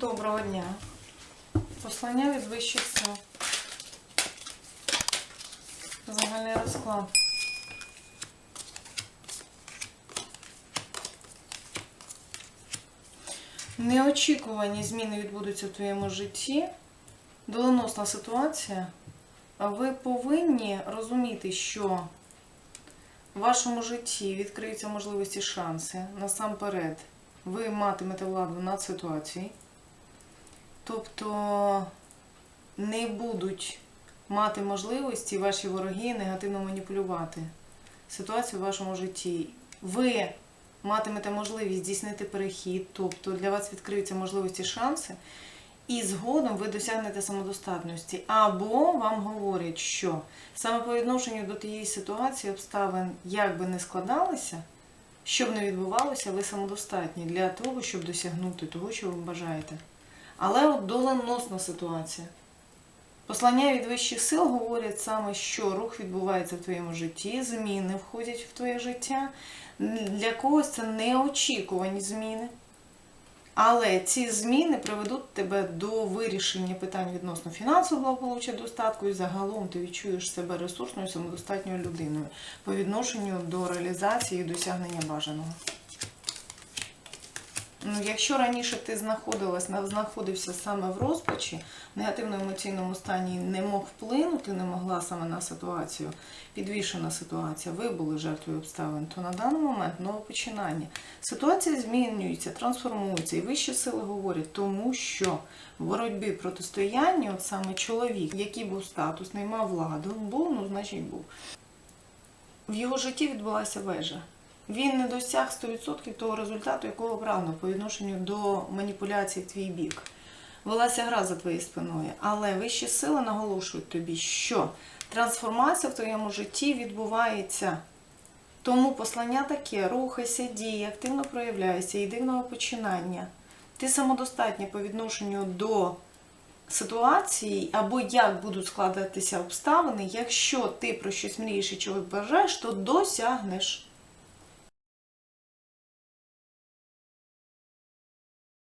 Доброго дня. Послання від вищих сил. Загальний розклад. Неочікувані зміни відбудуться в твоєму житті. Доленосна ситуація. Ви повинні розуміти, що в вашому житті відкриються можливості шанси. Насамперед, ви матимете владу над ситуацією. Тобто не будуть мати можливості ваші вороги негативно маніпулювати ситуацію в вашому житті. Ви матимете можливість здійснити перехід, тобто для вас відкриються можливості шанси, і згодом ви досягнете самодостатності. Або вам говорять, що саме по відношенню до тієї ситуації обставин, як би не складалися, що б не відбувалося, ви самодостатні для того, щоб досягнути того, що ви бажаєте. Але от доленосна ситуація. Послання від вищих сил говорять саме, що рух відбувається в твоєму житті, зміни входять в твоє життя. Для когось це неочікувані зміни. Але ці зміни приведуть тебе до вирішення питань відносно фінансового благополуччя, достатку, і загалом ти відчуєш себе ресурсною, самодостатньою людиною по відношенню до реалізації і досягнення бажаного. Ну, якщо раніше ти знаходилась, знаходився саме в розпачі, в негативно-емоційному стані не мог вплинути, не могла саме на ситуацію, підвішена ситуація, ви були жертвою обставин, то на даний момент нове починання. Ситуація змінюється, трансформується, і вищі сили говорять, тому що в боротьбі протистоянні, от саме чоловік, який був статусний, мав владу, був, ну значить був. В його житті відбулася вежа. Він не досяг 100% того результату, якого прагнув по відношенню до маніпуляцій в твій бік. Велася гра за твоєю спиною, але вищі сили наголошують тобі, що трансформація в твоєму житті відбувається. Тому послання таке: рухайся, дій, активно проявляйся, йди в нове починання. Ти самодостатня по відношенню до ситуації, або як будуть складатися обставини, якщо ти про щось мрієш і чого бажаєш, то досягнеш.